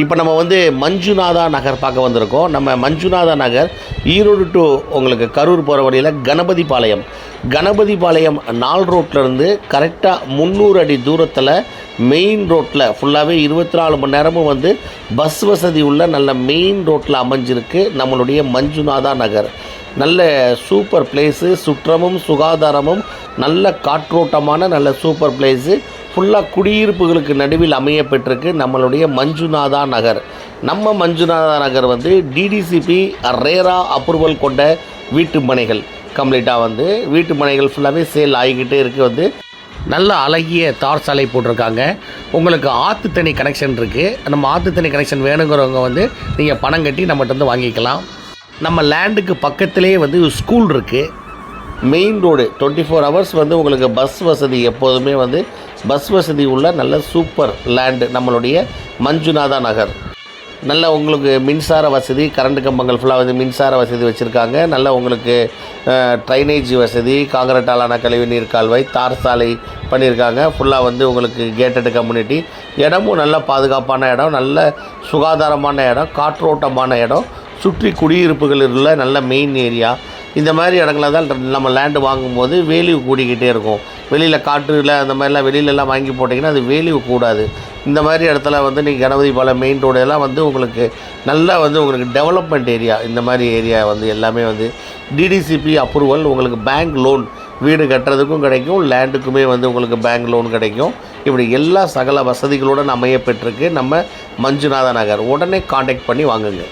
இப்போ நம்ம வந்து மஞ்சுநாதா நகர் பார்க்க வந்திருக்கோம். நம்ம மஞ்சுநாதா நகர் ஈரோடு டு உங்களுக்கு கரூர் போகிற வழியில் கணபதி பாளையம் கணபதி பாளையம் நால் ரோட்லேருந்து கரெக்டாக முந்நூறு அடி தூரத்தில் மெயின் ரோட்டில் ஃபுல்லாகவே இருபத்தி நாலு மணி நேரமும் வந்து பஸ் வசதி உள்ள நல்ல மெயின் ரோட்டில் அமைஞ்சிருக்கு நம்மளுடைய மஞ்சுநாதா நகர். நல்ல சூப்பர் பிளேஸு சுற்றமும் சுகாதாரமும் நல்ல காற்றோட்டமான நல்ல சூப்பர் பிளேஸு ஃபுல்லாக குடியிருப்புகளுக்கு நடுவில் அமைய பெற்றிருக்கு நம்மளுடைய மஞ்சுநாதா நகர். நம்ம மஞ்சுநாதா நகர் வந்து டிடிசிபி ரேரா அப்ரூவல் கொண்ட வீட்டு மனைகள் கம்ப்ளீட்டாக வந்து வீட்டு மனைகள் ஃபுல்லாகவே சேல் ஆகிக்கிட்டே இருக்குது வந்து நல்ல அழகிய தார் சாலை போட்டிருக்காங்க. உங்களுக்கு ஆற்று தண்ணி கனெக்ஷன் இருக்குது நம்ம ஆற்று தண்ணி கனெக்ஷன் வேணுங்கிறவங்க வந்து நீங்கள் பணம் கட்டி நம்மகிட்ட வந்து வாங்கிக்கலாம். நம்ம லேண்டுக்கு பக்கத்திலே வந்து ஸ்கூல் இருக்குது main road twenty four hours வந்து உங்களுக்கு பஸ் வசதி எப்போதுமே வந்து பஸ் வசதி உள்ள நல்ல சூப்பர் லேண்டு நம்மளுடைய மஞ்சுநாதா நகர். நல்ல உங்களுக்கு மின்சார வசதி கரண்ட் கம்பங்கள் ஃபுல்லாக வந்து மின்சார வசதி வச்சுருக்காங்க. நல்ல உங்களுக்கு ட்ரைனேஜ் வசதி காங்கிரட்டாலான கழிவுநீர் கால்வாய் தார் சாலை பண்ணியிருக்காங்க. ஃபுல்லாக வந்து உங்களுக்கு கேட்டட் கம்யூனிட்டி இடமும் நல்ல பாதுகாப்பான இடம் நல்ல சுகாதாரமான இடம் காற்றோட்டமான இடம். சுற்றி குடியிருப்புகள் உள்ள நல்ல மெயின் ஏரியா இந்த மாதிரி இடங்கள தான் நம்ம லேண்டு வாங்கும்போது வேல்யூ கூடிக்கிட்டே இருக்கும். வெளியில் காற்றுல அந்த மாதிரிலாம் வெளியிலலாம் வாங்கி போட்டிங்கன்னா அது வேல்யூ கூடாது. இந்த மாதிரி இடத்துல வந்து நீங்கள் கணபதி பாலம் மெயின் ரோடு எல்லாம் வந்து உங்களுக்கு நல்லா வந்து உங்களுக்கு டெவலப்மெண்ட் ஏரியா இந்த மாதிரி ஏரியா வந்து எல்லாமே வந்து டிடிசிபி அப்ரூவல் உங்களுக்கு பேங்க் லோன் வீடு கட்டுறதுக்கும் கிடைக்கும் லேண்டுக்குமே வந்து உங்களுக்கு பேங்க் லோன் கிடைக்கும். இப்படி எல்லா சகல வசதிகளோடு அமைய பெற்றிருக்கு. நம்ம மஞ்சுநாத நகர். உடனே காண்டாக்ட் பண்ணி வாங்குங்க.